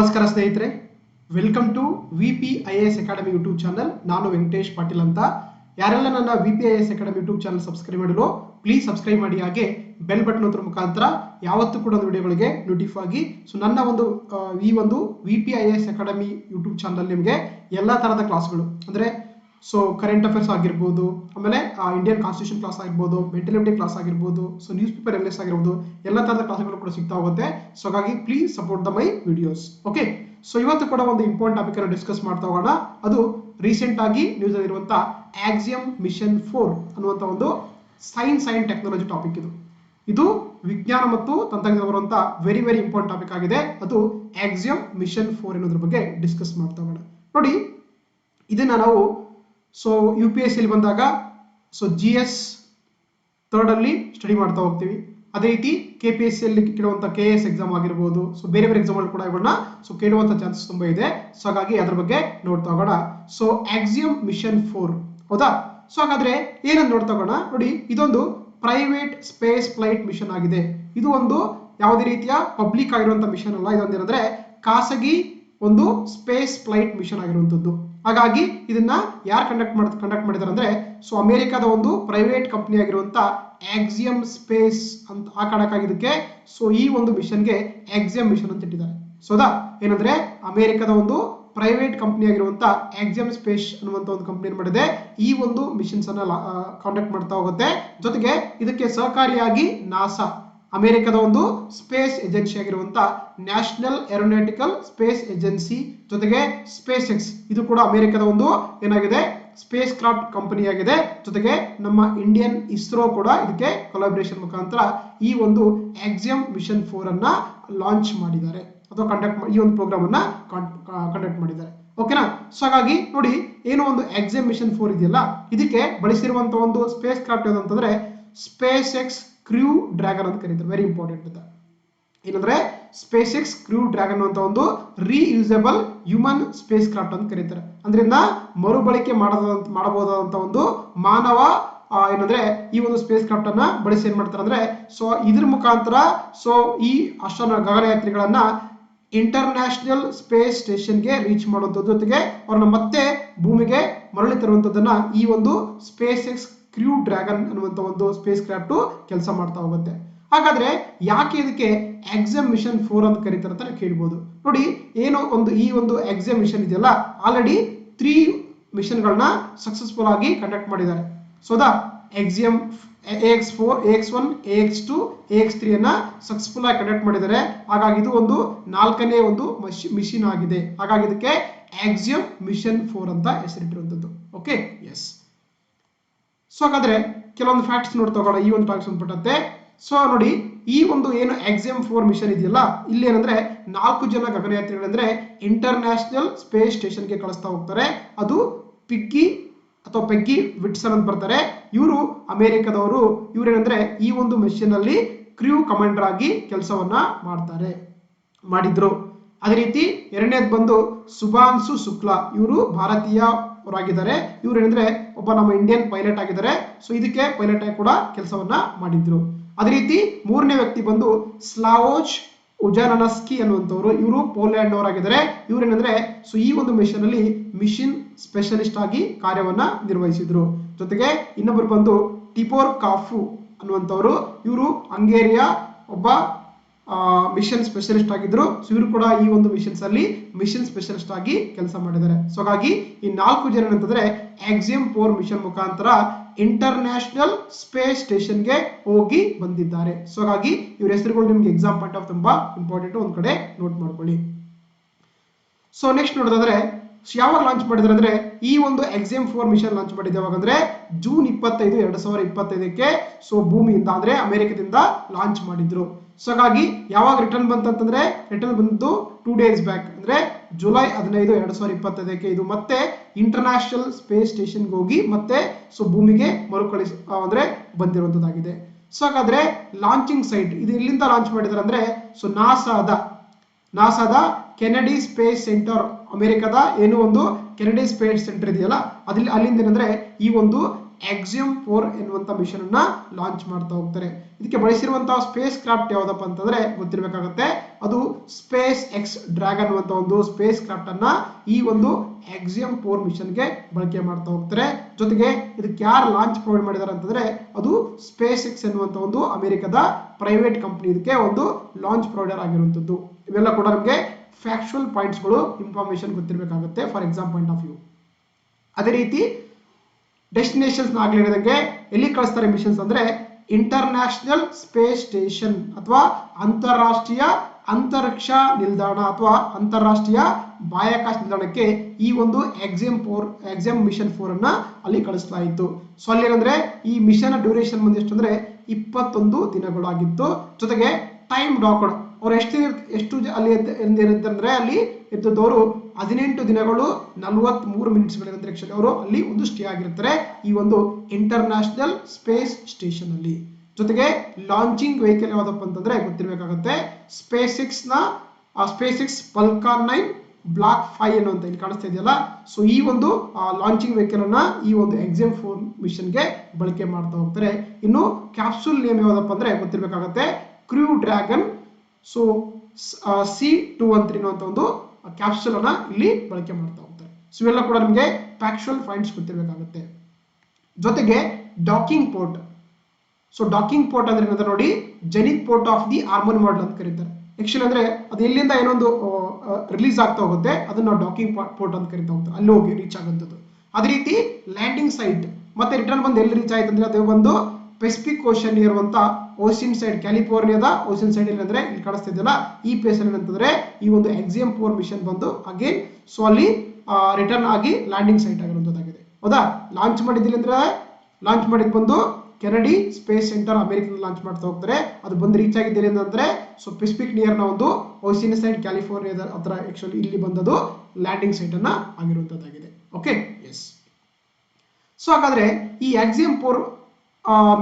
ನಮಸ್ಕಾರ ಸ್ನೇಹಿತರೆ. Welcome to V P I S academy YouTube channel ನಾನು ವೆಂಕಟೇಶ್ ಪಾಟೀಲ್ ಅಂತ. ಯಾರೆಲ್ಲ ನನ್ನ V P I S academy YouTube channel subscribe ಮಾಡಿರೋ ಪ್ಲೀಸ್ ಸಬ್ಸ್ಕ್ರೈಬ್ ಮಾಡಿ. ಹಾಗೆ ಬೆಲ್ ಬಟನ್ ಅದ್ರ ಮುಖಾಂತರ ಯಾವತ್ತೂ ಕೂಡ ಒಂದು ವಿಡಿಯೋಗಳಿಗೆ ನೋಟಿಫೈ ಆಗಿ. ಸೊ ನನ್ನ ಒಂದು ಈ ಒಂದು V P I S academy YouTube channel ನಿಮಗೆ ಎಲ್ಲ ಥರದ ಕ್ಲಾಸ್ಗಳು ಅಂದರೆ ಸೊ ಕರೆಂಟ್ ಅಫೇರ್ಸ್ ಆಗಿರ್ಬೋದು, ಆಮೇಲೆ ಇಂಡಿಯನ್ ಕಾನ್ಸ್ಟಿಟ್ಯೂಷನ್ ಕ್ಲಾಸ್ ಆಗಿರ್ಬೋದು ಮೆಂಟಲಿಟಿ ಕ್ಲಾಸ್ ಆಗಿರ್ಬೋದು so news paper L S ಆಗಿರ್ಬೋದು, ಎಲ್ಲ ಥರದ ಕ್ಲಾಸ್ಗಳು ಕೂಡ ಸಿಗ್ತಾ ಹೋಗುತ್ತೆ. ಸೊ ಹಾಗಾಗಿ please support the my videos okay so ಇವತ್ತು ಕೂಡ ಒಂದು ಇಂಪಾರ್ಟೆಂಟ್ ಟಾಪಿಕ್ ಅನ್ನು ಡಿಸ್ಕಸ್ ಮಾಡ್ತಾ ಹೋಗೋಣ. ಅದು ರೀಸೆಂಟ್ ಆಗಿ ನ್ಯೂಸ್ ಇರುವಂತ ಆಕ್ಸಿಯಂ ಮಿಷನ್ ಫೋರ್ ಅನ್ನುವಂಥ ಒಂದು ಸೈನ್ಸ್ ಅಂಡ್ ಟೆಕ್ನಾಲಜಿ ಟಾಪಿಕ್ ಇದು. ಇದು ವಿಜ್ಞಾನ ಮತ್ತು ತಂತ್ರಜ್ಞಾನ ಬರುವಂತ ವೆರಿ ವೆರಿ ಇಂಪಾರ್ಟೆಂಟ್ ಟಾಪಿಕ್ ಆಗಿದೆ. ಅದು ಆಕ್ಸಿಯಂ ಮಿಷನ್ ಫೋರ್ ಎನ್ನುವುದ್ರ ಬಗ್ಗೆ ಡಿಸ್ಕಸ್ ಮಾಡ್ತಾ ಹೋಗೋಣ. ನೋಡಿ, ಇದನ್ನ ನಾವು ಸೊ ಯು ಪಿ ಎಸ್ ಸಿಲಿ ಬಂದಾಗ ಸೊ ಜಿ ಎಸ್ ಥರ್ಡ್ ಅಲ್ಲಿ ಸ್ಟಡಿ ಮಾಡ್ತಾ ಹೋಗ್ತೀವಿ. ಅದೇ ರೀತಿ ಕೆ ಪಿ ಎಸ್ ಸಿ ಕೇಳುವಂಥ ಕೆ ಎಸ್ ಎಕ್ಸಾಮ್ ಆಗಿರ್ಬೋದು. ಸೊ ಬೇರೆ ಬೇರೆ ಎಕ್ಸಾಮ್ ಕೂಡ ಇವನ್ನ ಸೊ ಕೇಳುವಂತ ಚಾನ್ಸಸ್ ತುಂಬಾ ಇದೆ. ಸೊ ಹಾಗಾಗಿ ಅದ್ರ ಬಗ್ಗೆ ನೋಡ್ತಾ ಹೋಗೋಣ. ಸೊ ಆಕ್ಸಿಯಂ ಮಿಷನ್ ಫೋರ್ ಹೌದಾ? ಸೊ ಹಾಗಾದ್ರೆ ಏನಂತ ನೋಡ್ತಾ ಹೋಗೋಣ? ನೋಡಿ, ಇದೊಂದು ಪ್ರೈವೇಟ್ ಸ್ಪೇಸ್ ಫ್ಲೈಟ್ ಮಿಷನ್ ಆಗಿದೆ. ಇದು ಒಂದು ಯಾವುದೇ ರೀತಿಯ ಪಬ್ಲಿಕ್ ಆಗಿರುವಂತ ಮಿಷನ್ ಅಲ್ಲ. ಇದೊಂದೇನಂದ್ರೆ ಖಾಸಗಿ ಒಂದು ಸ್ಪೇಸ್ ಫ್ಲೈಟ್ ಮಿಷನ್ ಆಗಿರುವಂತದ್ದು ಹಾಗಾಗಿ ಇದನ್ನ ಯಾರು ಕಂಡಕ್ಟ್ ಮಾಡ್ ಕಂಡಕ್ಟ್ ಮಾಡಿದ್ದಾರೆ ಅಂದ್ರೆ ಸೊ ಅಮೆರಿಕದ ಒಂದು ಪ್ರೈವೇಟ್ ಕಂಪನಿ ಆಗಿರುವಂತ ಆಕ್ಸಿಯಂ ಸ್ಪೇಸ್ ಅಂತ ಆ ಕಾರಣಕ್ಕಾಗಿದ್ದಕ್ಕೆ ಸೊ ಈ ಒಂದು ಮಿಷನ್ಗೆ ಆಕ್ಸಿಯಂ ಮಿಷನ್ ಅಂತ ಇಟ್ಟಿದ್ದಾರೆ. ಸೋದಾ? ಏನಂದ್ರೆ, ಅಮೆರಿಕದ ಒಂದು ಪ್ರೈವೇಟ್ ಕಂಪನಿ ಆಗಿರುವಂತ ಆಕ್ಸಿಯಂ ಸ್ಪೇಸ್ ಅನ್ನುವಂತ ಒಂದು ಕಂಪನಿ ಮಾಡಿದೆ, ಈ ಒಂದು ಮಿಷನ್ಸ್ ಅನ್ನ ಕಾಂಟ್ಯಾಕ್ಟ್ ಮಾಡ್ತಾ ಹೋಗುತ್ತೆ. ಜೊತೆಗೆ ಇದಕ್ಕೆ ಸಹಕಾರಿಯಾಗಿ ನಾಸಾ ಅಮೆರಿಕದ ಒಂದು ಸ್ಪೇಸ್ ಏಜೆನ್ಸಿ ಆಗಿರುವಂಥ ನ್ಯಾಷನಲ್ ಏರೋನಾಟಿಕಲ್ ಸ್ಪೇಸ್ ಏಜೆನ್ಸಿ ಜೊತೆಗೆ ಸ್ಪೇಸ್ ಎಕ್ಸ್ ಇದು ಕೂಡ ಅಮೆರಿಕದ ಒಂದು ಏನಾಗಿದೆ? ಸ್ಪೇಸ್ ಕ್ರಾಫ್ಟ್ ಕಂಪನಿ ಆಗಿದೆ. ಜೊತೆಗೆ ನಮ್ಮ ಇಂಡಿಯನ್ ಇಸ್ರೋ ಕೂಡ ಇದಕ್ಕೆ ಕೊಲಾಬ್ರೇಷನ್ ಮುಖಾಂತರ ಈ ಒಂದು ಆಕ್ಸಿಯಂ ಮಿಷನ್ ಫೋರ್ ಅನ್ನ ಲಾಂಚ್ ಮಾಡಿದ್ದಾರೆ. ಅಥವಾ ಕಂಡಕ್ಟ್ ಈ ಒಂದು ಪ್ರೋಗ್ರಾಮ್ ಅನ್ನ ಕಂಡಕ್ಟ್ ಮಾಡಿದ್ದಾರೆ. ಓಕೆನಾ ಸೊ ಹಾಗಾಗಿ ನೋಡಿ, ಏನು ಒಂದು ಆಕ್ಸಿಯಂ ಮಿಷನ್ ಫೋರ್ ಇದೆಯಲ್ಲ? ಇದಕ್ಕೆ ಬಳಸಿರುವಂತಹ ಒಂದು ಸ್ಪೇಸ್ ಕ್ರಾಫ್ಟ್ ಯಾವುದಂತಂದ್ರೆ ಸ್ಪೇಸ್ ಎಕ್ಸ್ ಕ್ರ್ಯೂ ಡ್ರ್ಯಾಗನ್ ಅಂತ ಕರೀತಾರೆ. ವೆರಿ ಇಂಪಾರ್ಟೆಂಟ್ ಅಂತ. ಏನಂದ್ರೆ ಸ್ಪೇಸ್ ಎಕ್ಸ್ ಕ್ರ್ಯೂ ಡ್ರ್ಯಾಗನ್ ಅಂತ ಒಂದು ರೀಯೂಸಬಲ್ ಹ್ಯೂಮನ್ ಸ್ಪೇಸ್ ಕ್ರಾಫ್ಟ್ ಅಂತ ಕರೀತಾರೆ. ಅಂದ್ರಿಂದ ಮರುಬಳಕೆ ಮಾಡದ ಮಾಡಬಹುದಾದಂತ ಒಂದು ಮಾನವ ಏನಂದ್ರೆ ಈ ಒಂದು ಸ್ಪೇಸ್ ಕ್ರಾಫ್ಟ್ ಅನ್ನ ಬಳಸಿ ಏನ್ ಮಾಡ್ತಾರೆ ಅಂದ್ರೆ ಸೊ ಇದ್ರ ಮುಖಾಂತರ ಸೊ ಈ ಅಷ್ಟನ ಗಗನಯಾತ್ರಿಗಳನ್ನ ಇಂಟರ್ನ್ಯಾಷನಲ್ ಸ್ಪೇಸ್ ಸ್ಟೇಷನ್ಗೆ ರೀಚ್ ಮಾಡುವಂಥದ್ದು ಜೊತೆಗೆ ಅವ್ರನ್ನ ಮತ್ತೆ ಭೂಮಿಗೆ ಮರಳಿ ತರುವಂಥದ್ದನ್ನ ಈ ಒಂದು ಸ್ಪೇಸ್ ಎಕ್ಸ್ ಕ್ರ್ಯೂ ಡ್ರ್ಯಾಗನ್ ಅನ್ನುವಂಥ ಒಂದು ಸ್ಪೇಸ್ ಕ್ರಾಫ್ಟ್ ಕೆಲಸ ಮಾಡ್ತಾ ಹೋಗುತ್ತೆ. ಹಾಗಾದ್ರೆ ಯಾಕೆ ಇದಕ್ಕೆ ಎಕ್ಸಾಮ್ ಮಿಷನ್ ಫೋರ್ ಅಂತ ಕರೀತಾರೆ ಅಂತ ಕೇಳ್ಬೋದು. ನೋಡಿ, ಏನೋ ಒಂದು ಈ ಒಂದು ಎಕ್ಸಾಮ್ ಮಿಷನ್ ಇದೆಯಲ್ಲ ಆಲ್ರೆಡಿ ತ್ರೀ ಮಿಷನ್ಗಳನ್ನ ಸಕ್ಸಸ್ಫುಲ್ ಆಗಿ ಕಂಡಕ್ಟ್ ಮಾಡಿದ್ದಾರೆ. So the Axiom X four X one X two X three ಅನ್ನ ಸಕ್ಸಸ್ಫುಲ್ ಆಗಿ ಕಂಡಕ್ಟ್ ಮಾಡಿದ್ದಾರೆ. ಹಾಗಾಗಿ ಇದು ಒಂದು ನಾಲ್ಕನೇ ಒಂದು ಮಿಷಿನ್ ಆಗಿದೆ. ಹಾಗಾಗಿ ಇದಕ್ಕೆ ಎಕ್ಸಿಯಂ ಮಿಷನ್ ಫೋರ್ ಅಂತ ಹೆಸರಿಟ್ಟಿರುವಂಥದ್ದು ಓಕೆ ಎಸ್ ಸೊ ಹಾಗಾದ್ರೆ ಕೆಲವೊಂದು ಫ್ಯಾಕ್ಟ್ಸ್ ನೋಡಿ ತಗೊಳ್ಳೋ ಈ ಒಂದು ಟಾಪಿಕ್ ಸಂಬಂಧಪಟ್ಟಂತೆ ಸೊ ನೋಡಿ, ಈ ಒಂದು ಏನು ಎಕ್ಸಾಮ್ ಫೋರ್ ಮಿಷನ್ ಇದೆಯಲ್ಲ, ಇಲ್ಲಿ ಏನಂದ್ರೆ ನಾಲ್ಕು ಜನ ಗಗನಯಾತ್ರಿಗಳಂದ್ರೆ ಇಂಟರ್ನ್ಯಾಷನಲ್ ಸ್ಪೇಸ್ ಸ್ಟೇಷನ್ಗೆ ಕಳಿಸ್ತಾ ಹೋಗ್ತಾರೆ. ಅದು ಪಿಗ್ಗಿ ಅಥವಾ ಪೆಗ್ಗಿ ವಿಟ್ಸನ್ ಅಂತ ಬರ್ತಾರೆ. ಇವರು ಅಮೆರಿಕದವರು. ಇವರೇನಂದ್ರೆ ಈ ಒಂದು ಮಿಷನ್ ಅಲ್ಲಿ ಕ್ರ್ಯೂ ಕಮಾಂಡರ್ ಆಗಿ ಕೆಲಸವನ್ನ ಮಾಡ್ತಾರೆ, ಮಾಡಿದ್ರು. ಅದೇ ರೀತಿ ಎರಡನೇದು ಬಂದು ಸುಭಾನ್ಸು ಶುಕ್ಲಾ. ಇವರು ಭಾರತೀಯ ಅವರಾಗಿದ್ದಾರೆ ಇವ್ರು ಏನಂದ್ರೆ ಒಬ್ಬ ನಮ್ಮ ಇಂಡಿಯನ್ ಪೈಲಟ್ ಆಗಿದ್ದಾರೆ. ಸೊ ಇದಕ್ಕೆ ಪೈಲಟ್ ಆಗಿ ಕೂಡ ಕೆಲಸವನ್ನ ಮಾಡಿದ್ರು. ಅದೇ ರೀತಿ ಮೂರನೇ ವ್ಯಕ್ತಿ ಬಂದು ಸ್ಲಾವೋಜ್ ಉಜಾನನಸ್ಕಿ ಅನ್ನುವಂಥವ್ರು. ಇವರು ಪೋಲ್ಯಾಂಡ್ ಅವರಾಗಿದ್ದಾರೆ. ಇವ್ರು ಏನಂದ್ರೆ ಸೊ ಈ ಒಂದು ಮಿಷನ್ ಅಲ್ಲಿ ಮಿಷಿನ್ ಸ್ಪೆಷಲಿಸ್ಟ್ ಆಗಿ ಕಾರ್ಯವನ್ನ ನಿರ್ವಹಿಸಿದ್ರು. ಜೊತೆಗೆ ಇನ್ನೊಬ್ಬರು ಬಂದು ಟಿಪೋರ್ ಕಾಫು ಅನ್ನುವಂಥವ್ರು. ಇವರು ಹಂಗೇರಿಯ ಒಬ್ಬ ಮಿಷನ್ ಸ್ಪೆಷಲಿಸ್ಟ್ ಆಗಿದ್ರು. ಸೊ ಇವರು ಕೂಡ ಈ ಒಂದು ಮಿಷನ್ಸ್ ಅಲ್ಲಿ ಮಿಷನ್ ಸ್ಪೆಷಲಿಸ್ಟ್ ಆಗಿ ಕೆಲಸ ಮಾಡಿದ್ದಾರೆ. ಸೊ ಹಾಗಾಗಿ ಈ ನಾಲ್ಕು ಜನ ಏನಂತಂದ್ರೆ ಎಕ್ಸಿಮ್ ಫೋರ್ ಮಿಷನ್ ಮುಖಾಂತರ ಇಂಟರ್ನ್ಯಾಷನಲ್ ಸ್ಪೇಸ್ ಸ್ಟೇಷನ್ಗೆ ಹೋಗಿ ಬಂದಿದ್ದಾರೆ. ಸೊ ಹಾಗಾಗಿ ಇವ್ರ ಹೆಸರುಗಳು ನಿಮ್ಗೆ ಎಕ್ಸಾಮ್ ಪಾಯಿಂಟ್ ಆಫ್ ತುಂಬಾ ಇಂಪಾರ್ಟೆಂಟ್ ಒಂದ್ ಕಡೆ ನೋಟ್ ಮಾಡ್ಕೊಳ್ಳಿ. ಸೊ ನೆಕ್ಸ್ಟ್ ನೋಡೋದಾದ್ರೆ ಯಾವಾಗ ಲಾಂಚ್ ಮಾಡಿದ್ರೆ ಅಂದ್ರೆ ಈ ಒಂದು ಎಕ್ಸಾಮ್ ಫೋರ್ ಮಿಷನ್ ಲಾಂಚ್ ಮಾಡಿದ್ದೆ ಯಾವಾಗ ಅಂದ್ರೆ ಜೂನ್ ಇಪ್ಪತ್ತೈದು, ಎರಡ್ ಸಾವಿರದ ಇಪ್ಪತ್ತೈದಕ್ಕೆ ಸೊ ಭೂಮಿಯಿಂದ ಅಂದ್ರೆ ಅಮೆರಿಕದಿಂದ ಲಾಂಚ್ ಮಾಡಿದ್ರು. ಸೊ ಹಾಗಾಗಿ ಯಾವಾಗ ರಿಟರ್ನ್ ಬಂತಂತಂದ್ರೆ ರಿಟರ್ನ್ ಬಂತು ಟೂ ಡೇಸ್ ಬ್ಯಾಕ್ ಅಂದ್ರೆ ಜುಲೈ ಹದಿನೈದು, ಎರಡು ಸಾವಿರದ ಇಪ್ಪತ್ತೈದಕ್ಕೆ ಇದು ಮತ್ತೆ ಇಂಟರ್ನ್ಯಾಷನಲ್ ಸ್ಪೇಸ್ ಸ್ಟೇಷನ್ಗೆ ಹೋಗಿ ಮತ್ತೆ ಸೊ ಭೂಮಿಗೆ ಮರುಕಳಿಸ ಅಂದ್ರೆ ಬಂದಿರುವಂತದ್ದಾಗಿದೆ. ಸೊ ಹಾಗಾದ್ರೆ ಲಾಂಚಿಂಗ್ ಸೈಟ್ ಇದು ಎಲ್ಲಿಂದ ಲಾಂಚ್ ಮಾಡಿದಾರೆ ಅಂದ್ರೆ, ಸೊ ನಾಸಾದ ನಾಸಾದ ಕೆನಡಿ ಸ್ಪೇಸ್ ಸೆಂಟರ್ ಅಮೆರಿಕದ ಏನು ಒಂದು ಕೆನಡಿ ಸ್ಪೇಸ್ ಸೆಂಟರ್ ಇದೆಯಲ್ಲ ಅದ್ರಲ್ಲಿ ಅಲ್ಲಿಂದ ಏನಂದ್ರೆ ಈ ಒಂದು ಎಕ್ಸಿಯಂ ಫೋರ್ ಎನ್ನುವಂಥ ಮಿಷನ್ ಅನ್ನ ಲಾಂಚ್ ಮಾಡ್ತಾ ಹೋಗ್ತಾರೆ. ಇದಕ್ಕೆ ಬಳಸಿರುವಂತಹ ಸ್ಪೇಸ್ ಕ್ರಾಫ್ಟ್ ಯಾವುದಪ್ಪ ಅಂತಂದ್ರೆ ಗೊತ್ತಿರಬೇಕಾಗತ್ತೆ, ಅದು ಸ್ಪೇಸ್ ಎಕ್ಸ್ ಡ್ರ್ಯಾಗನ್ ಅನ್ನುವಂಥ ಒಂದು ಸ್ಪೇಸ್ ಕ್ರಾಫ್ಟ್ ಅನ್ನ ಈ ಒಂದು ಎಕ್ಸಿಯಂ ಫೋರ್ ಮಿಷನ್ಗೆ ಬಳಕೆ ಮಾಡ್ತಾ ಹೋಗ್ತಾರೆ. ಜೊತೆಗೆ ಇದಕ್ಕೆ ಯಾರು ಲಾಂಚ್ ಪ್ರೊವೈಡ್ ಮಾಡಿದ್ದಾರೆ ಅಂತಂದ್ರೆ ಅದು ಸ್ಪೇಸ್ ಎಕ್ಸ್ ಎನ್ನುವಂಥ ಒಂದು ಅಮೆರಿಕದ ಪ್ರೈವೇಟ್ ಕಂಪನಿ ಇದಕ್ಕೆ ಒಂದು ಲಾಂಚ್ ಪ್ರೊವೈಡರ್ ಆಗಿರುವಂಥದ್ದು. ಇವೆಲ್ಲ ಕೂಡ ನಮಗೆ ಫ್ಯಾಕ್ಚುಯಲ್ ಪಾಯಿಂಟ್ಸ್ಗಳು information ಗೊತ್ತಿರಬೇಕಾಗುತ್ತೆ. For exam point of view ಅದೇ ರೀತಿ ಡೆಸ್ಟಿನೇಷನ್ಸ್ ಆಗಲಿರೋದಕ್ಕೆ ಎಲ್ಲಿ ಕಳಿಸ್ತಾರೆ ಮಿಷನ್ಸ್ ಅಂದ್ರೆ ಇಂಟರ್ನ್ಯಾಷನಲ್ ಸ್ಪೇಸ್ ಸ್ಟೇಷನ್ ಅಥವಾ ಅಂತಾರಾಷ್ಟ್ರೀಯ ಅಂತರಿಕ್ಷ ನಿಲ್ದಾಣ ಅಥವಾ ಅಂತಾರಾಷ್ಟ್ರೀಯ ಬಾಹ್ಯಾಕಾಶ ನಿಲ್ದಾಣಕ್ಕೆ ಈ ಒಂದು exam four exam mission four ಅನ್ನ ಅಲ್ಲಿ ಇತ್ತು. ಸೊ ಅಲ್ಲಿ ಏನಂದ್ರೆ ಈ ಮಿಷನ್ ಡ್ಯೂರೇಷನ್ ಬಂದು ಎಷ್ಟು ಅಂದ್ರೆ ಇಪ್ಪತ್ತೊಂದು ದಿನಗಳಾಗಿತ್ತು. ಜೊತೆಗೆ ಟೈಮ್ ಡಾಕ್ಡ್ ಅವ್ರು ಎಷ್ಟು ಎಷ್ಟು ಅಲ್ಲಿ ಇರುತ್ತೆ ಅಂದ್ರೆ ಅಲ್ಲಿ ಇದ್ದವರು ಹದಿನೆಂಟು ದಿನಗಳು ನಲವತ್ತ್ ಮೂರು ಮಿನಿಟ್ಸ್ಗಳ ಅಂತರಿಕ್ಷದಲ್ಲಿ ಅವರು ಅಲ್ಲಿ ಒಂದು ಸ್ಟೇ ಆಗಿರ್ತಾರೆ. ಈ ಒಂದು ಇಂಟರ್ನ್ಯಾಷನಲ್ ಸ್ಪೇಸ್ ಸ್ಟೇಷನ್ ಅಲ್ಲಿ. ಜೊತೆಗೆ ಲಾಂಚಿಂಗ್ ವೆಹಿಕಲ್ ಯಾವ್ದಪ್ಪ ಅಂತಂದ್ರೆ ಗೊತ್ತಿರಬೇಕಾಗುತ್ತೆ. ಸ್ಪೇಸ್ನ SpaceX Falcon nine block five ಅನ್ನುವಂತ ಇಲ್ಲಿ ಕಾಣಿಸ್ತಾ ಇದೆಯಲ್ಲ? ಸೊ ಈ ಒಂದು ಲಾಂಚಿಂಗ್ ವೆಹಿಕಲ್ ಅನ್ನ ಈ ಒಂದು ಎಕ್ಸಾಮ್ ಫೋರ್ ಮಿಷನ್ಗೆ ಬಳಕೆ ಮಾಡ್ತಾ ಹೋಗ್ತಾರೆ. ಇನ್ನು ಕ್ಯಾಪ್ಸೂಲ್ ನೇಮ್ ಯಾವ್ದಪ್ಪ ಅಂದ್ರೆ ಗೊತ್ತಿರಬೇಕಾಗುತ್ತೆ. Crew Dragon so C two ಅಂತ ಇರುವಂತ ಒಂದು ಕ್ಯಾಪ್ಸುಲ್ ಅನ್ನ ಇಲ್ಲಿ ಬಳಕೆ ಮಾಡ್ತಾ ಹೋಗ್ತಾರೆ. ಸೊ ಇವೆಲ್ಲ ಕೂಡ ನಿಮಗೆ ಫ್ಯಾಕ್ಚುಯಲ್ ಫೈಂಡ್ಸ್ ಗೊತ್ತಿರಬೇಕಾಗುತ್ತೆ. ಜೊತೆಗೆ docking port so docking port ಅಂದ್ರೆ ಏನಂದ್ರೆ ನೋಡಿ zenith port of the Harmony module ಅಂತ ಕರೀತಾರೆ. ಆಕ್ಚುಲಿ ಅಂದ್ರೆ ಅದು ಎಲ್ಲಿಂದ ಏನೊಂದು ರಿಲೀಸ್ ಆಗ್ತಾ ಹೋಗುತ್ತೆ. ಅದನ್ನ ಡಾಕಿಂಗ್ ಪೋರ್ಟ್ ಅಂತ ಕರಿತಾ ಹೋಗ್ತಾರೆ. ಅಲ್ಲಿ ಹೋಗಿ ರೀಚ್ ಆಗುವಂಥದ್ದು. ಅದೇ ರೀತಿ ಲ್ಯಾಂಡಿಂಗ್ ಸೈಟ್ ಮತ್ತೆ ರಿಟರ್ನ್ ಬಂದು ಎಲ್ಲಿ ರೀಚ್ ಆಯ್ತು ಅಂದ್ರೆ ಅದು ಒಂದು ಪೆಸಿಫಿಕ್ ಓಷನ್ ಇರುವಂತ ಓಷನ್ ಸೈಡ್ ಕ್ಯಾಲಿಫೋರ್ನಿಯಾದ ಓಸಿನ್ ಸೈಡ್ ಏನಂದ್ರೆ ಇಲ್ಲಿ ಕಾಣಿಸ್ತಾ ಇದೆಯಲ್ಲ, ಈ ಪ್ಲೇಸ್ ಏನಂತಂದ್ರೆ ಈ ಒಂದು ಎಕ್ಸಿಎಂ ಫೋರ್ ಮಿಷನ್ ಬಂದು ಅಗೇನ್ ಸೊ ಅಲ್ಲಿ ರಿಟರ್ನ್ ಆಗಿ ಲ್ಯಾಂಡಿಂಗ್ ಸೈಟ್ ಆಗಿರುವಂತದ್ದಾಗಿದೆ. ಹೌದಾ? ಲಾಂಚ್ ಮಾಡಿದ್ದಿಲ್ಲ ಅಂದ್ರೆ ಲಾಂಚ್ ಮಾಡಿದ್ ಬಂದು ಕೆನಡಿ ಸ್ಪೇಸ್ ಸೆಂಟರ್ ಅಮೆರಿಕದಲ್ಲಿ ಲಾಂಚ್ ಮಾಡ್ತಾ ಹೋಗ್ತಾರೆ. ಅದು ಬಂದು ರೀಚ್ ಆಗಿದ್ದಿಲ್ಲ ಅಂತಂದ್ರೆ ಸೊ ಪೆಸಿಫಿಕ್ ನಿಯರ್ನ ಒಂದು ಓಸಿನ್ ಸೈಡ್ ಕ್ಯಾಲಿಫೋರ್ನಿಯಾದ ಹತ್ರ ಆಕ್ಚುಲಿ ಇಲ್ಲಿ ಬಂದದ್ದು ಲ್ಯಾಂಡಿಂಗ್ ಸೈಟ್ ಅನ್ನ ಆಗಿರುವಂತದ್ದಾಗಿದೆ. ಓಕೆ ಎಸ್ ಸೊ ಹಾಗಾದ್ರೆ ಈ ಎಕ್ಸಿಎಂ ಫೋರ್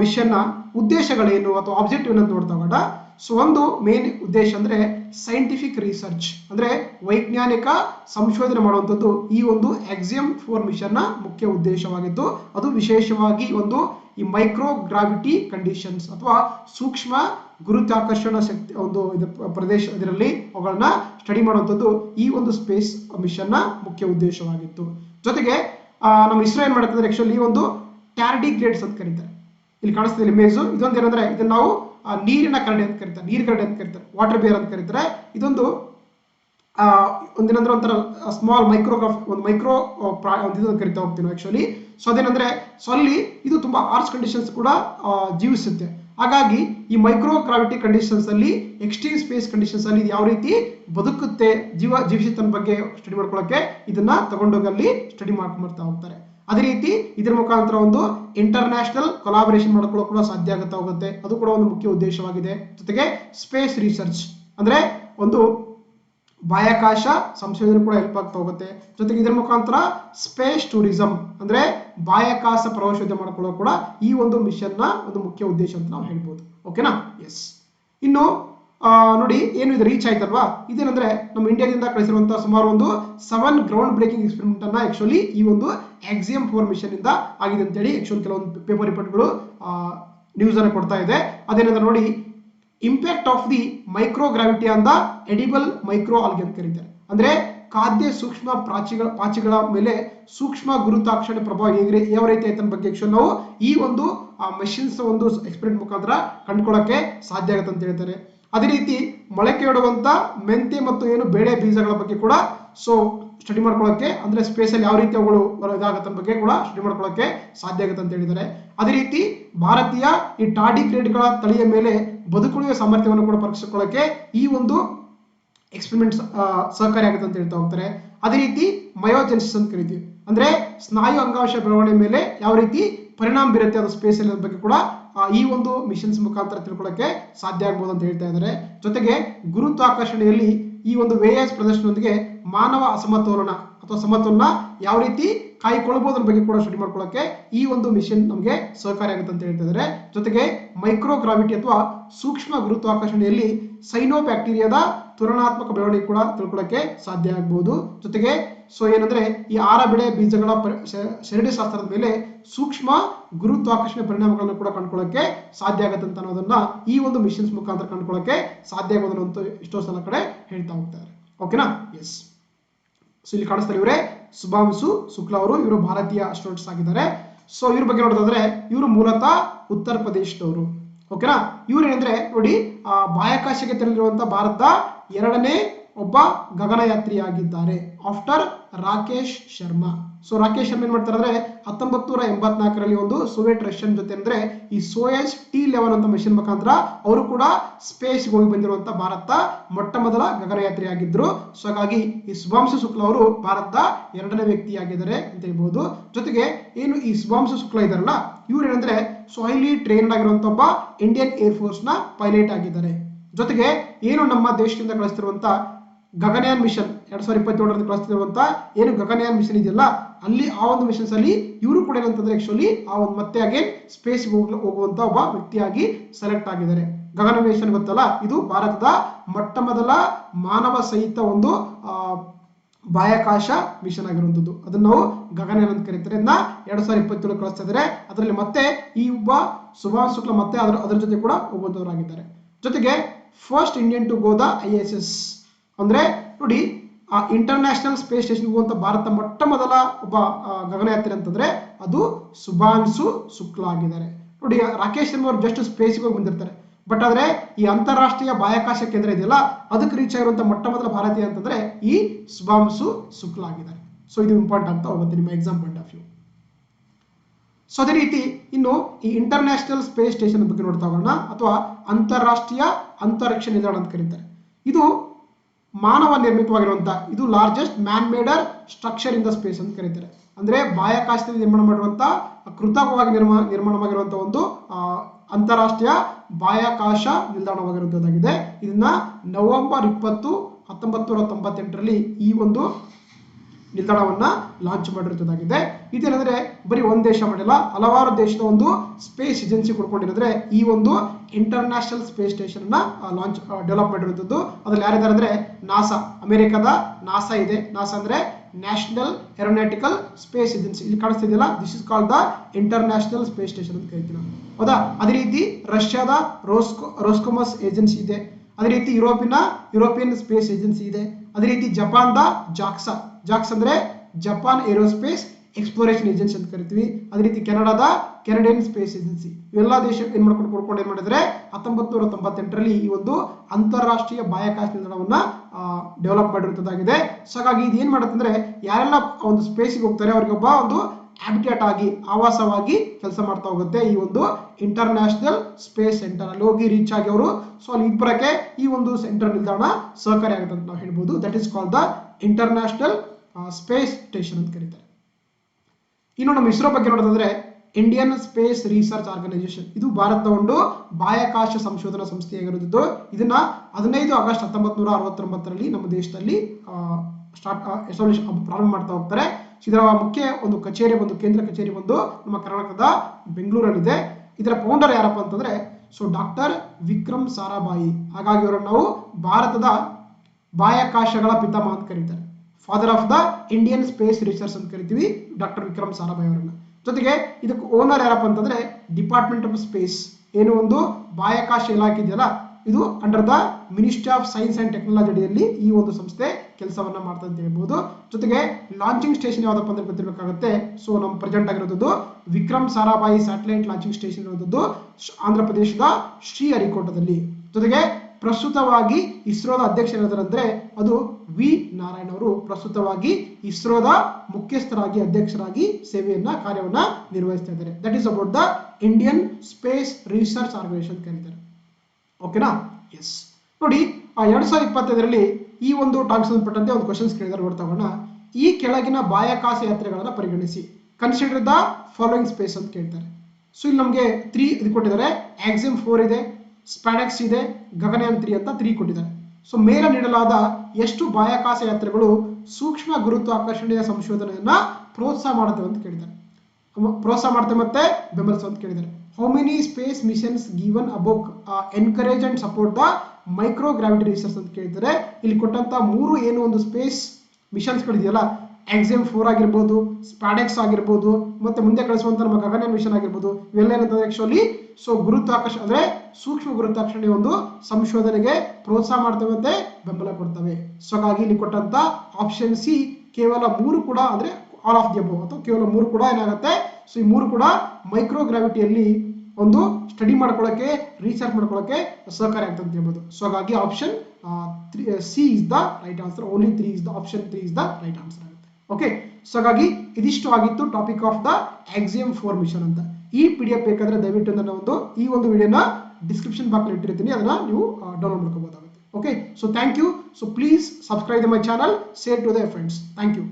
ಮಿಷನ್ನ ಉದ್ದೇಶಗಳೇನು ಅಥವಾ ಆಬ್ಜೆಕ್ಟಿವ್ ಅಂತ ನೋಡ್ತಾ ಹೋಗೋಣ. ಸೊ ಒಂದು ಮೇನ್ ಉದ್ದೇಶ ಅಂದ್ರೆ ಸೈಂಟಿಫಿಕ್ ರಿಸರ್ಚ್ ಅಂದ್ರೆ ವೈಜ್ಞಾನಿಕ ಸಂಶೋಧನೆ ಮಾಡುವಂಥದ್ದು ಈ ಒಂದು ಎಕ್ಸಿಯಂ ಫೋರ್ ಮಿಷನ್ನ ಮುಖ್ಯ ಉದ್ದೇಶವಾಗಿತ್ತು ಅದು ವಿಶೇಷವಾಗಿ ಒಂದು ಈ ಮೈಕ್ರೋ ಗ್ರಾವಿಟಿ ಕಂಡೀಷನ್ಸ್ ಅಥವಾ ಸೂಕ್ಷ್ಮ ಗುರುತ್ವಾಕರ್ಷಣ ಶಕ್ತಿ, ಒಂದು ಇದು ಪ್ರದೇಶ ಇದರಲ್ಲಿ ಅವುಗಳನ್ನ ಸ್ಟಡಿ ಮಾಡುವಂಥದ್ದು ಈ ಒಂದು ಸ್ಪೇಸ್ ಮಿಷನ್ನ ಮುಖ್ಯ ಉದ್ದೇಶವಾಗಿತ್ತು. ಜೊತೆಗೆ ನಮ್ಮ ಇಸ್ರೋ ಏನ್ ಮಾಡ್ತಾರೆ ಅಂದರೆ ಆಕ್ಚುಲಿ ಈ ಒಂದು ಟ್ಯಾರ್ಡಿಗ್ರೇಡ್ಸ್ ಅಂತ ಕರೀತಾರೆ. ಇಲ್ಲಿ ಕಾಣಿಸ್ತಿದೆ ಇಮೇಜ್ ಇದೊಂದು ಏನಂದ್ರೆ ಇದನ್ನ ನಾವು ನೀರಿನ ಕರಡಿ ಅಂತ ಕರೀತಾರೆ. ನೀರ್ ಕರಡಿ ಅಂತ ಕರೀತಾರೆ. ವಾಟರ್ ಬೇರ್ ಅಂತ ಕರೀತಾರೆ. ಇದೊಂದು ಒಂದೇನಂದ್ರೆ ಒಂಥರ ಸ್ಮಾಲ್ ಮೈಕ್ರೋಗ್ರಾಫ್ ಒಂದು ಮೈಕ್ರೋ ಒಂದು ಕರಿತಾ ಹೋಗ್ತೀವಿ ಆಕ್ಚುಲಿ ಸೊ ಅದೇನಂದ್ರೆ ಸೊ ಅಲ್ಲಿ ಇದು ತುಂಬಾ ಆರ್ಸ್ ಕಂಡೀಷನ್ಸ್ ಕೂಡ ಜೀವಿಸುತ್ತೆ. ಹಾಗಾಗಿ ಈ ಮೈಕ್ರೋ ಗ್ರಾವಿಟಿ ಕಂಡೀಷನ್ಸ್ ಅಲ್ಲಿ ಎಕ್ಸ್ಟ್ರೀಮ್ ಸ್ಪೇಸ್ ಕಂಡೀಷನ್ಸ್ ಅಲ್ಲಿ ಯಾವ ರೀತಿ ಬದುಕುತ್ತೆ, ಜೀವ ಜೀವಿಸುತ್ತೆ ಬಗ್ಗೆ ಸ್ಟಡಿ ಮಾಡ್ಕೊಳ್ಳೋಕೆ ಇದನ್ನ ತಗೊಂಡೋಗಿ ಅಲ್ಲಿ ಸ್ಟಡಿ ಮಾಡ್ಕೊಂಡ್ಬರ್ತಾ ಹೋಗ್ತಾರೆ. ಅದೇ ರೀತಿ ಇದರ ಮುಖಾಂತರ ಒಂದು ಇಂಟರ್ನ್ಯಾಷನಲ್ ಕೊಲಾಬರೇಷನ್ ಮಾಡ್ಕೊಳ್ಳೋಕೆ ಕೂಡ ಸಾಧ್ಯ ಆಗುತ್ತಾ ಹೋಗುತ್ತೆ. ಅದು ಕೂಡ ಒಂದು ಮುಖ್ಯ ಉದ್ದೇಶವಾಗಿದೆ. ಜೊತೆಗೆ ಸ್ಪೇಸ್ ರಿಸರ್ಚ್ ಅಂದ್ರೆ ಒಂದು ಬಾಹ್ಯಾಕಾಶ ಸಂಶೋಧನೆ ಕೂಡ ಹೆಲ್ಪ್ ಆಗ್ತಾ ಹೋಗುತ್ತೆ. ಜೊತೆಗೆ ಇದರ ಮುಖಾಂತರ ಸ್ಪೇಸ್ ಟೂರಿಸಂ ಅಂದ್ರೆ ಬಾಹ್ಯಾಕಾಶ ಪ್ರವಾಸೋದ್ಯಮ ಮಾಡ್ಕೊಳ್ಳೋ ಕೂಡ ಈ ಒಂದು ಮಿಷನ್ನ ಒಂದು ಮುಖ್ಯ ಉದ್ದೇಶ ಅಂತ ನಾವು ಹೇಳ್ಬೋದು. ಓಕೆನಾ ಎಸ್ ಇನ್ನು ನೋಡಿ, ಏನು ಇದು ರೀಚ್ ಆಯ್ತಲ್ವಾ? ಇದೇನಂದ್ರೆ ನಮ್ಮ ಇಂಡಿಯಾದಿಂದ ಕಳಿಸಿರುವಂತಹ ಸುಮಾರು ಒಂದು ಸೆವೆನ್ ಗ್ರೌಂಡ್ ಬ್ರೇಕಿಂಗ್ ಎಕ್ಸ್ಪೆರಿಮೆಂಟ್ ಅನ್ನ ಆಕ್ಚುಲಿ ಈ ಒಂದು ಎಕ್ಸಿಎಂ ಫೋರ್ ಮಿಷನ್ ಇಂದ ಆಗಿದೆ ಅಂತೇಳಿ ಆಕ್ಚುಲಿ ಕೆಲವೊಂದು ಪೇಪರ್ ರಿಪೋರ್ಟ್ಗಳು ನ್ಯೂಸ್ ಅನ್ನು ಕೊಡ್ತಾ ಇದೆ. ಅದೇನಂದ್ರೆ ನೋಡಿ impact of the microgravity ಅಂತ ಎಡಿಬಲ್ ಮೈಕ್ರೋ ಆಲ್ಗೆ ಅಂತ ಕರೀತಾರೆ. ಅಂದ್ರೆ ಖಾದ್ಯ ಸೂಕ್ಷ್ಮ ಪ್ರಾಚಿಗಳ, ಪಾಚಿಗಳ ಮೇಲೆ ಸೂಕ್ಷ್ಮ ಗುರುತಾಕ್ಷಣೆ ಪ್ರಭಾವ ಹೇಗಿದೆ ಯಾವ ರೀತಿ ಆಯ್ತು ಬಗ್ಗೆ ಆಕ್ಚುಲಿ ನಾವು ಈ ಒಂದು ಮಷಿನ್ಸ್ ಒಂದು ಎಕ್ಸ್ಪೆರಿಮೆಂಟ್ ಮುಖಾಂತರ ಕಂಡುಕೊಳ್ಳೋಕೆ ಸಾಧ್ಯ ಆಗುತ್ತೆ ಅಂತ ಹೇಳ್ತಾರೆ. ಅದೇ ರೀತಿ ಮೊಳಕೆ ಮೆಂತ್ಯ ಮೆಂತೆ ಮತ್ತು ಏನು ಬೇಳೆ ಬೀಜಗಳ ಬಗ್ಗೆ ಕೂಡ ಸೊ ಸ್ಟಡಿ ಮಾಡ್ಕೊಳ್ಳೋಕೆ, ಅಂದ್ರೆ ಸ್ಪೇಸಲ್ಲಿ ಯಾವ ರೀತಿ ಅವುಗಳು ಇದಾಗುತ್ತೆ ಬಗ್ಗೆ ಕೂಡ ಸ್ಟಡಿ ಮಾಡ್ಕೊಳ್ಳೋಕೆ ಸಾಧ್ಯ ಆಗುತ್ತೆ ಅಂತ ಹೇಳಿದ್ದಾರೆ. ಅದೇ ರೀತಿ ಭಾರತೀಯ ಈ ಟಾಡಿ ಕ್ರೇಡ್ಗಳ ತಳಿಯ ಮೇಲೆ ಬದುಕುಳಿಯುವ ಸಾಮರ್ಥ್ಯವನ್ನು ಕೂಡ ಪರೀಕ್ಷಿಸಿಕೊಳ್ಳೋಕೆ ಈ ಒಂದು ಎಕ್ಸ್ಪೆರಿಮೆಂಟ್ ಸಹಕಾರಿ ಆಗುತ್ತೆ ಅಂತ ಹೇಳ್ತಾ ಹೋಗ್ತಾರೆ. ಅದೇ ರೀತಿ ಮಯೋಜೆನ್ಸಿಸ್ ಅಂತ ಕರಿತೀವಿ. ಅಂದ್ರೆ ಸ್ನಾಯು ಅಂಗಾಂಶ ಬೆಳವಣಿಗೆ ಮೇಲೆ ಯಾವ ರೀತಿ ಪರಿಣಾಮ ಬೀರುತ್ತೆ ಅದು ಸ್ಪೇಸಲ್ಲಿ ಬಗ್ಗೆ ಕೂಡ ಈ ಒಂದು ಮಿಷನ್ಸ್ ಮುಖಾಂತರ ತಿಳ್ಕೊಳ್ಳೋಕೆ ಸಾಧ್ಯ ಆಗ್ಬೋದು ಅಂತ ಹೇಳ್ತಾ ಇದ್ದಾರೆ ಜೊತೆಗೆ ಗುರುತ್ವಾಕರ್ಷಣೆಯಲ್ಲಿ ಈ ಒಂದು ವೇಯಸ್ ಪ್ರದರ್ಶನದೊಂದಿಗೆ ಮಾನವ ಅಸಮತೋಲನ ಅಥವಾ ಸಮತೋಲನ ಯಾವ ರೀತಿ ಕಾಯ್ಕೊಳ್ಬಹುದು ಅನ್ನೋ ಬಗ್ಗೆ ಕೂಡ ಸ್ಟಡಿ ಮಾಡ್ಕೊಳ್ಳೋಕೆ ಈ ಒಂದು ಮಿಷನ್ ನಮಗೆ ಸಹಕಾರಿ ಆಗುತ್ತೆ ಅಂತ ಹೇಳ್ತಾ ಇದ್ದಾರೆ ಜೊತೆಗೆ ಮೈಕ್ರೋ ಗ್ರಾವಿಟಿ ಅಥವಾ ಸೂಕ್ಷ್ಮ ಗುರುತ್ವಾಕರ್ಷಣೆಯಲ್ಲಿ ಸೈನೋ ಬ್ಯಾಕ್ಟೀರಿಯಾದ ತುಲನಾತ್ಮಕ ಬೆಳವಣಿಗೆ ಕೂಡ ತಿಳ್ಕೊಳ್ಳೋಕೆ ಸಾಧ್ಯ ಆಗ್ಬೋದು. ಜೊತೆಗೆ ಸೊ ಏನಂದ್ರೆ ಈ ಆರ ಬೆಳೆ ಬೀಜಗಳ ಶರಡಿ ಶಾಸ್ತ್ರದ ಮೇಲೆ ಸೂಕ್ಷ್ಮ ಗುರುತ್ವಾಕರ್ಷಣೆ ಪರಿಣಾಮಗಳನ್ನು ಕೂಡ ಕಂಡುಕೊಳ್ಳಕ್ಕೆ ಸಾಧ್ಯ ಆಗುತ್ತೆ ಅಂತ ಅನ್ನೋದನ್ನ ಈ ಒಂದು ಮಿಷನ್ಸ್ ಮುಖಾಂತರ ಕಂಡುಕೊಳ್ಳಕ್ಕೆ ಸಾಧ್ಯ ಆಗೋದನ್ನು ಅಂತ ಎಷ್ಟೋ ಸಲ ಕಡೆ ಹೇಳ್ತಾ ಹೋಗ್ತಾರೆ ಓಕೆನಾ ಎಸ್ ಸೊ ಇಲ್ಲಿ ಕಾಣಿಸ್ತಾರೆ ಇವರೇ ಸುಭಾಂಶು ಶುಕ್ಲಾ ಅವರು ಇವರು ಭಾರತೀಯ ಸ್ಟೂಡೆಂಟ್ಸ್ ಆಗಿದ್ದಾರೆ. ಸೊ ಇವ್ರ ಬಗ್ಗೆ ನೋಡೋದಾದ್ರೆ ಇವರು ಮೂಲತಃ ಉತ್ತರ ಪ್ರದೇಶದವರು. ಓಕೆನಾ ಇವ್ರು ಏನಂದ್ರೆ ನೋಡಿ ಆ, ಬಾಹ್ಯಾಕಾಶಕ್ಕೆ ತೆರಳಿರುವಂತ ಭಾರತದ ಎರಡನೇ ಒಬ್ಬ ಗಗನಯಾತ್ರಿಯಾಗಿದ್ದಾರೆ. ಆಫ್ಟರ್ ರಾಕೇಶ್ ಶರ್ಮಾ. ಸೊ ರಾಕೇಶ್ ಶರ್ಮಾ ಏನ್ ಮಾಡ್ತಾರೆ ಅಂದ್ರೆ ಹತ್ತೊಂಬತ್ತು ನೂರ ಎಂಬತ್ನಾಲ್ಕರಲ್ಲಿ ಒಂದು ಸೋವಿಯತ್ ರಷ್ಯನ್ ಜೊತೆ ಅಂದ್ರೆ ಈ ಸೋಯಸ್ ಟಿ ಲೆವೆನ್ ಅಂತ ಮಿಷನ್ ಮುಖಾಂತರ ಅವರು ಕೂಡ ಸ್ಪೇಸ್ ಹೋಗಿ ಬಂದಿರುವಂತ ಭಾರತ ಮೊಟ್ಟ ಮೊದಲ ಗಗನಯಾತ್ರಿ ಆಗಿದ್ರು ಸೊ ಹಾಗಾಗಿ ಈ ಶುಭಾಂಶು ಶುಕ್ಲ ಅವರು ಭಾರತ ಎರಡನೇ ವ್ಯಕ್ತಿಯಾಗಿದ್ದಾರೆ ಅಂತ ಹೇಳ್ಬೋದು. ಜೊತೆಗೆ ಏನು ಈ ಶುಭಾಂಶು ಶುಕ್ಲ ಇದಾರಲ್ಲ ಇವ್ರು ಏನಂದ್ರೆ ಸೊ ಹೈಲಿ ಟ್ರೈನ್ಡ್ ಆಗಿರುವಂತ ಒಬ್ಬ ಇಂಡಿಯನ್ ಏರ್ ಫೋರ್ಸ್ನ ಪೈಲಟ್ ಆಗಿದ್ದಾರೆ. ಜೊತೆಗೆ ಏನು ನಮ್ಮ ದೇಶದಿಂದ ಕಳಿಸ್ತಿರುವಂತ ಗಗನಯಾನ್ ಮಿಷನ್ ಎರಡ್ ಸಾವಿರದ ಇಪ್ಪತ್ತೇಳರಲ್ಲಿ ಕಳಿಸ್ತಿರುವಂತಹ ಏನು ಗಗನಯಾನ್ ಮಿಷನ್ ಇದೆಯಲ್ಲ, ಅಲ್ಲಿ ಆ ಒಂದು ಮಿಷನ್ಸ್ ಅಲ್ಲಿ ಇವರು ಕೂಡ ಏನಂತಂದ್ರೆ ಆಕ್ಚುಲಿ ಆ ಒಂದು ಮತ್ತೆ ಅಗೇನ್ ಸ್ಪೇಸ್ ಹೋಗುವಂತ ಒಬ್ಬ ವ್ಯಕ್ತಿಯಾಗಿ ಸೆಲೆಕ್ಟ್ ಆಗಿದ್ದಾರೆ. ಗಗನ ಮಿಷನ್ ಗೊತ್ತಲ್ಲ? ಇದು ಭಾರತದ ಮೊಟ್ಟ ಮೊದಲ ಮಾನವ ಸಹಿತ ಒಂದು ಬಾಹ್ಯಾಕಾಶ ಮಿಷನ್ ಆಗಿರುವಂಥದ್ದು. ಅದನ್ನ ನಾವು ಗಗನಯಾನ್ ಅಂತ ಕರೀತಾರೆ. ಇದನ್ನ ಎರಡ್ ಸಾವಿರದ ಇಪ್ಪತ್ತೇಳು ಕಳಿಸ್ತಾ ಇದ್ದಾರೆ. ಅದರಲ್ಲಿ ಮತ್ತೆ ಈ ಒಬ್ಬ ಸುಭಾಷ್ ಶುಕ್ಲಾ ಮತ್ತೆ ಅದರ ಅದರ ಜೊತೆ ಕೂಡ ಹೋಗುವಂತವರಾಗಿದ್ದಾರೆ. ಜೊತೆಗೆ first Indian to go the I S S ಅಂದ್ರೆ ನೋಡಿ, ಆ ಇಂಟರ್ನ್ಯಾಷನಲ್ ಸ್ಪೇಸ್ ಸ್ಟೇಷನ್ ಹೋಗುವಂತ ಭಾರತ ಮೊಟ್ಟ ಮೊದಲ ಒಬ್ಬ ಗಗನಯಾತ್ರಿ ಅಂತಂದ್ರೆ ಅದು ಸುಭಾನ್ಸು ಶುಕ್ಲಾ ಆಗಿದ್ದಾರೆ. ನೋಡಿ, ರಾಕೇಶ್ ಶರ್ಮಾ ಅವರು ಜಸ್ಟ್ ಸ್ಪೇಸ್ಗೆ ಹೋಗಿ ಬಂದಿರ್ತಾರೆ. ಬಟ್ ಆದ್ರೆ ಈ ಅಂತಾರಾಷ್ಟ್ರೀಯ ಬಾಹ್ಯಾಕಾಶ ಕೇಂದ್ರ ಇದೆಯಲ್ಲ, ಅದಕ್ಕೆ ರೀಚ್ ಆಗಿರುವಂಥ ಮೊಟ್ಟ ಮೊದಲ ಭಾರತೀಯ ಅಂತಂದ್ರೆ ಈ ಸುಭಾಂಸು ಶುಕ್ಲಾ ಆಗಿದ್ದಾರೆ. ಸೊ ಇದು ಇಂಪಾರ್ಟೆಂಟ್ ಅಂತ ಹೋಗುತ್ತೆ ನಿಮ್ಮ exam point of view so ಅದೇ ರೀತಿ ಇನ್ನು ಈ ಇಂಟರ್ನ್ಯಾಷನಲ್ ಸ್ಪೇಸ್ ಸ್ಟೇಷನ್ ಬಗ್ಗೆ ನೋಡ್ತಾ ಹೋಗೋಣ, ಅಥವಾ ಅಂತಾರಾಷ್ಟ್ರೀಯ ಅಂತರಿಕ್ಷ ನಿಲ್ದಾಣ ಅಂತ ಕರೀತಾರೆ. ಇದು ಮಾನವ ನಿರ್ಮಿತವಾಗಿರುವಂತ ಇದು largest man made structure in the space ಅಂತ ಕರೀತಾರೆ. ಅಂದ್ರೆ ಬಾಹ್ಯಾಕಾಶದಲ್ಲಿ ನಿರ್ಮಾಣ ಮಾಡಿರುವಂತ, ಕೃತಕವಾಗಿ ನಿರ್ಮಾಣ ನಿರ್ಮಾಣವಾಗಿರುವಂತ ಒಂದು ಅಂತಾರಾಷ್ಟ್ರೀಯ ಬಾಹ್ಯಾಕಾಶ ನಿಲ್ದಾಣವಾಗಿರುವಂತದ್ದಾಗಿದೆ. ಇದನ್ನ ನವೆಂಬರ್ ಇಪ್ಪತ್ತು, ಹತ್ತೊಂಬತ್ತು ನೂರ ತೊಂಬತ್ತೆಂಟರಲ್ಲಿ ಈ ಒಂದು ನಿಲ್ದಾಣವನ್ನ ಲಾಂಚ್ ಮಾಡಿರುತ್ತದಾಗಿದೆ ಇದೇನಂದ್ರೆ ಬರೀ ಒಂದು ದೇಶ ಮಾಡಿಲ್ಲ ಹಲವಾರು ದೇಶದ ಒಂದು ಸ್ಪೇಸ್ ಏಜೆನ್ಸಿ ಕೊಡ್ಕೊಂಡಿರೋದ್ರೆ ಈ ಒಂದು ಇಂಟರ್ನ್ಯಾಷನಲ್ ಸ್ಪೇಸ್ ಸ್ಟೇಷನ್ನ ಲಾಂಚ್ ಡೆವಲಪ್ ಮಾಡಿರುವಂತದ್ದು ಅದ್ರಲ್ಲಿ ಯಾರಿದ್ದಾರೆ ಅಂದ್ರೆ ನಾಸಾ ಅಮೆರಿಕದ ನಾಸಾ ಇದೆ. ನಾಸಾ ಅಂದ್ರೆ ನ್ಯಾಷನಲ್ ಏರೋನಾಟಿಕಲ್ ಸ್ಪೇಸ್ ಏಜೆನ್ಸಿ ಇಲ್ಲಿ ಕಾಣಿಸ್ತಿದೆಯಲ್ಲ this is called the international space station ಅಂತ ಕರಿತೀವಿ ಹೌದಾ? ಅದೇ ರೀತಿ ರಷ್ಯಾದ ರೋಸ್ಕೋ ರೋಸ್ಕೋಮಸ್ ಏಜೆನ್ಸಿ ಇದೆ. ಅದೇ ರೀತಿ ಯುರೋಪಿನ ಯುರೋಪಿಯನ್ ಸ್ಪೇಸ್ ಏಜೆನ್ಸಿ ಇದೆ. ಅದೇ ರೀತಿ ಜಪಾನ್ ದ ಜಾಕ್ಸಾ ಜಾಕ್ಸ್ ಅಂದ್ರೆ ಜಪಾನ್ ಏರೋಸ್ಪೇಸ್ ಎಕ್ಸ್ಪ್ಲೋರೇಷನ್ ಏಜೆನ್ಸಿ ಅಂತ ಕರಿತೀವಿ. ಅದೇ ರೀತಿ ಕೆನಡಾದ ಕೆನಡಿಯನ್ ಸ್ಪೇಸ್ ಏಜೆನ್ಸಿ. ಇವೆಲ್ಲ ದೇಶ ಏನ್ ಮಾಡ್ಕೊಂಡು ಕೊಡ್ಕೊಂಡು ಏನ್ ಮಾಡಿದ್ರೆ ಹತ್ತೊಂಬತ್ತು ನೂರ ತೊಂಬತ್ತೆಂಟರಲ್ಲಿ ಈ ಒಂದು ಅಂತಾರಾಷ್ಟ್ರೀಯ ಬಾಹ್ಯಾಕಾಶ ನಿಲ್ದಾಣವನ್ನ ಡೆವಲಪ್ ಮಾಡಿರುತ್ತದಾಗಿದೆ ಸೊ ಹಾಗಾಗಿ ಇದು ಏನ್ ಮಾಡುತ್ತೆ ಅಂದ್ರೆ ಯಾರೆಲ್ಲ ಒಂದು ಸ್ಪೇಸ್ಗೆ ಹೋಗ್ತಾರೆ ಅವ್ರಿಗೆ ಒಬ್ಬ ಒಂದು ಹ್ಯಾಬಿಟೇಟ್ ಆಗಿ, ಆವಾಸವಾಗಿ ಕೆಲಸ ಮಾಡ್ತಾ ಹೋಗುತ್ತೆ ಈ ಒಂದು ಇಂಟರ್ನ್ಯಾಷನಲ್ ಸ್ಪೇಸ್ ಸೆಂಟರ್ ಅಲ್ಲಿ ಹೋಗಿ ರೀಚ್ ಆಗಿ ಅವರು. ಸೊ ಅಲ್ಲಿ ಇಬ್ಬರಕ್ಕೆ ಈ ಒಂದು ಸೆಂಟರ್ ನಿಲ್ದಾಣ ಸಹಕಾರಿ ಆಗುತ್ತೆ ಅಂತ ನಾವು ಹೇಳ್ಬೋದು. That is call the international space station ಅಂತ ಕರೀತಾರೆ. ಇನ್ನು ನಮ್ಮ ಇಸ್ರೋ ಬಗ್ಗೆ ನೋಡೋದಾದ್ರೆ ಇಂಡಿಯನ್ ಸ್ಪೇಸ್ ರಿಸರ್ಚ್ ಆರ್ಗನೈಸೇಷನ್ ಇದು ಭಾರತದ ಒಂದು ಬಾಹ್ಯಾಕಾಶ ಸಂಶೋಧನಾ ಸಂಸ್ಥೆಯಾಗಿರುತ್ತಿದ್ದು, ಇದನ್ನ ಹದಿನೈದು ಆಗಸ್ಟ್ ಹತ್ತೊಂಬತ್ತು ನೂರ ಅರವತ್ತೊಂಬತ್ತರಲ್ಲಿ ನಮ್ಮ ದೇಶದಲ್ಲಿ ಸ್ಟಾರ್ಟ್ ಎಸ್ಟಾಬ್ಲಿಷ್ ಪ್ರಾರಂಭ ಮಾಡ್ತಾ ಹೋಗ್ತಾರೆ. ಇದರ ಮುಖ್ಯ ಒಂದು ಕಚೇರಿ ಒಂದು, ಕೇಂದ್ರ ಕಚೇರಿ ಒಂದು ನಮ್ಮ ಕರ್ನಾಟಕದ ಬೆಂಗಳೂರಲ್ಲಿದೆ. ಇದರ ಫೌಂಡರ್ ಯಾರಪ್ಪ ಅಂತಂದ್ರೆ ಸೊ ಡಾಕ್ಟರ್ ವಿಕ್ರಮ್ ಸಾರಾಭಾಯಿ. ಹಾಗಾಗಿ ಅವರನ್ನು ನಾವು ಭಾರತದ ಬಾಹ್ಯಾಕಾಶಗಳ ಪಿತಾಮಹ ಅಂತ ಕರೀತಾರೆ. Father of the Indian space research ಅಂತ ಕರಿತೀವಿ ಡಾಕ್ಟರ್ ವಿಕ್ರಮ್ ಸಾರಾಭಾಯಿ ಅವರನ್ನ. ಜೊತೆಗೆ ಇದಕ್ಕೆ ಓನರ್ ಯಾರಪ್ಪ ಅಂತಂದ್ರೆ ಡಿಪಾರ್ಟ್ಮೆಂಟ್ ಆಫ್ ಸ್ಪೇಸ್ ಏನು ಒಂದು ಬಾಹ್ಯಾಕಾಶ ಇಲಾಖೆ ಇದೆಯಲ್ಲ, ಇದು under the ministry of science and technology ಅಡಿಯಲ್ಲಿ ಈ ಒಂದು ಸಂಸ್ಥೆ ಕೆಲಸವನ್ನ ಮಾಡ್ತಾ ಅಂತ ಹೇಳ್ಬೋದು. ಜೊತೆಗೆ ಲಾಂಚಿಂಗ್ ಸ್ಟೇಷನ್ ಯಾವ್ದಪ್ಪ ಅಂದ್ರೆ ಗೊತ್ತಿರಬೇಕಾಗುತ್ತೆ. ಸೊ ನಮ್ಮ ಪ್ರೆಸೆಂಟ್ ಆಗಿರೋದು Vikram Sarabhai satellite launching station ಇರೋದು ಆಂಧ್ರ ಪ್ರದೇಶದ ಶ್ರೀಹರಿಕೋಟದಲ್ಲಿ ಜೊತೆಗೆ ಪ್ರಸ್ತುತವಾಗಿ ಇಸ್ರೋದ ಅಧ್ಯಕ್ಷರಾದರೆ ಅದು ವಿ ನಾರಾಯಣ್ ಅವರು. ಪ್ರಸ್ತುತವಾಗಿ ಇಸ್ರೋದ ಮುಖ್ಯಸ್ಥರಾಗಿ, ಅಧ್ಯಕ್ಷರಾಗಿ ಸೇವೆಯನ್ನ, ಕಾರ್ಯವನ್ನ ನಿರ್ವಹಿಸ್ತಾ ಇದ್ದಾರೆ. That is about the Indian space research organisation ಕರೀತಾರೆ. ಓಕೆನಾ ಎಸ್ ನೋಡಿ, ಆ ಎರಡ್ ಸಾವಿರದ ಇಪ್ಪತ್ತೈದರಲ್ಲಿ ಈ ಒಂದು ಟಾಪಿಕ್ ಸಂಬಂಧಪಟ್ಟಂತೆ ಒಂದು ಕ್ವಶನ್ಸ್ ಕೇಳಿದಾರೆ, ನೋಡ್ತಾ ಈ ಕೆಳಗಿನ ಬಾಹ್ಯಾಕಾಶ ಯಾತ್ರೆಗಳನ್ನು ಪರಿಗಣಿಸಿ. ಕನ್ಸಿಡರ್ ದ ಫಾಲೋಯಿಂಗ್ ಸ್ಪೇಸ್ ಅಂತ ಕೇಳ್ತಾರೆ. ಸೊ ಇಲ್ಲಿ ನಮಗೆ ತ್ರೀ ಇದು ಕೊಟ್ಟಿದ್ದಾರೆ. ಆಕ್ಸಿಮ್ ಫೋರ್ ಇದೆ. ಸ್ಪ್ಯಾಡೆಕ್ಸ್ ಇದೆ ಗಗನಯಾನ್ ತ್ರೀ ಅಂತ ತ್ರೀ ಕೊಟ್ಟಿದ್ದಾರೆ ಸೊ ಮೇಲೆ ನೀಡಲಾದ ಎಷ್ಟು ಬಾಹ್ಯಾಕಾಶ ಯಾತ್ರೆಗಳು ಸೂಕ್ಷ್ಮ ಗುರುತ್ವಾಕರ್ಷಣೆಯ ಸಂಶೋಧನೆಯನ್ನ ಪ್ರೋತ್ಸಾಹ ಮಾಡುತ್ತವೆ ಅಂತ ಕೇಳಿದ್ದಾರೆ. ಪ್ರೋತ್ಸಾಹ ಮಾಡ್ತೇವೆ ಮತ್ತೆ ಬೆಂಬಲಿಸ ಅಂತ ಕೇಳಿದ್ದಾರೆ. How many space missions given about encourage and support the microgravity research ಅಂತ ಕೇಳಿದ್ದಾರೆ. ಇಲ್ಲಿ ಕೊಟ್ಟಂತ ಮೂರು ಏನು ಒಂದು ಸ್ಪೇಸ್ ಮಿಷನ್ಸ್ಗಳಿದೆಯಲ್ಲ ಎಕ್ಸಾಮ್ ಫೋರ್ ಆಗಿರ್ಬೋದು ಸ್ಪ್ಯಾಡೆಕ್ಸ್ ಆಗಿರ್ಬೋದು, ಮತ್ತೆ ಮುಂದೆ ಕಳಿಸುವಂತ ನಮ್ಮ ಗಗನಯಾನ್ ಮಿಷನ್ ಆಗಿರ್ಬೋದು, ಇವೆಲ್ಲ ಏನಂತಂದ್ರೆ ಆಕ್ಚುಲಿ ಸೊ ಗುರುತ್ವಾಕರ್ಷಣೆ ಅಂದ್ರೆ ಸೂಕ್ಷ್ಮ ಗುರುತ್ವಾಕರ್ಷಣೆ ಒಂದು ಸಂಶೋಧನೆಗೆ ಪ್ರೋತ್ಸಾಹ ಮಾಡ್ತವೆ ಮತ್ತೆ ಬೆಂಬಲ ಕೊಡ್ತವೆ. ಸೊ ಹಾಗಾಗಿ ಇಲ್ಲಿ ಕೊಟ್ಟಂತ ಆಪ್ಷನ್ ಸಿ ಕೇವಲ ಮೂರು ಕೂಡ ಅಂದ್ರೆ ಆಲ್ ಆಫ್ ದಿ ಅಬೋ ಅಥವಾ ಕೇವಲ ಮೂರು ಕೂಡ ಏನಾಗುತ್ತೆ? ಸೊ ಈ ಮೂರು ಕೂಡ ಮೈಕ್ರೋ ಗ್ರಾವಿಟಿಯಲ್ಲಿ ಒಂದು ಸ್ಟಡಿ ಮಾಡ್ಕೊಳ್ಳೋಕೆ ರಿಸರ್ಚ್ ಮಾಡ್ಕೊಳ್ಳೋಕೆ ಸಹಕಾರಿ ಆಗ್ತದೆ ಅಂತ ಹೇಳ್ಬೋದು. ಸೊ ಹಾಗಾಗಿ option C is the right answer only three is the option three is the right answer ಆಗುತ್ತೆ. ಓಕೆ ಸೊ ಹಾಗಾಗಿ ಇದಿಷ್ಟು ಆಗಿತ್ತು topic of the exam formation ಅಂತ. ಈ ಪಿ ಡಿ ಎಫ್ ಬೇಕಾದ್ರೆ ದಯವಿಟ್ಟು ನನ್ನ ಒಂದು ಈ ಒಂದು ವಿಡಿಯೋನ ಡಿಸ್ಕ್ರಿಪ್ಷನ್ ಬಾಕ್ಸ್ ಇಟ್ಟಿರ್ತೀನಿ. ಅದನ್ನ ನೀವು download ಮಾಡ್ಕೋಬಹುದಾಗುತ್ತೆ okay so thank you so please subscribe my channel share to the friends thank you